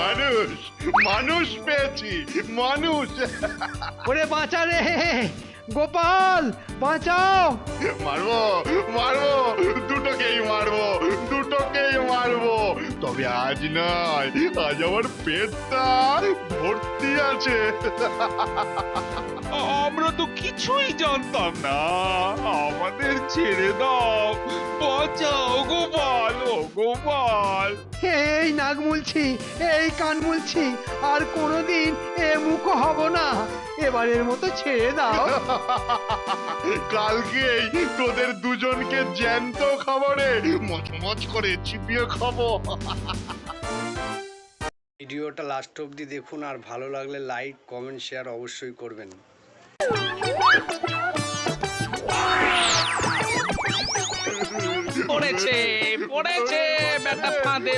মানুষ মানুষ পেয়েছি মানুষ। ওরে বাঁচা রে গোপাল বাঁচাও। মারবো মারবো দুটোকেই মারবো দুটোকেই মারবো। তবে আজ নয় আজ আমার পেটটা ভর্তি আছে। আমরা তো কিছুই জানতাম না আমাদের ছেড়ে দাও। গোপাল। এই নাক মুলছি এই কান মুলছি আর কোনোদিন এ মুখ হব না। এবারের মতো ছেড়ে দাও। কালকেই তোদের দুজনকে জ্যান্ত খাবারে মচমচ করে চিপিয়ে খাব। ভিডিওটা লাস্ট অবধি দেখুন আর ভালো লাগলে লাইক কমেন্ট শেয়ার অবশ্যই করবেন। পড়েছে পড়েছে বেটা ফাঁদে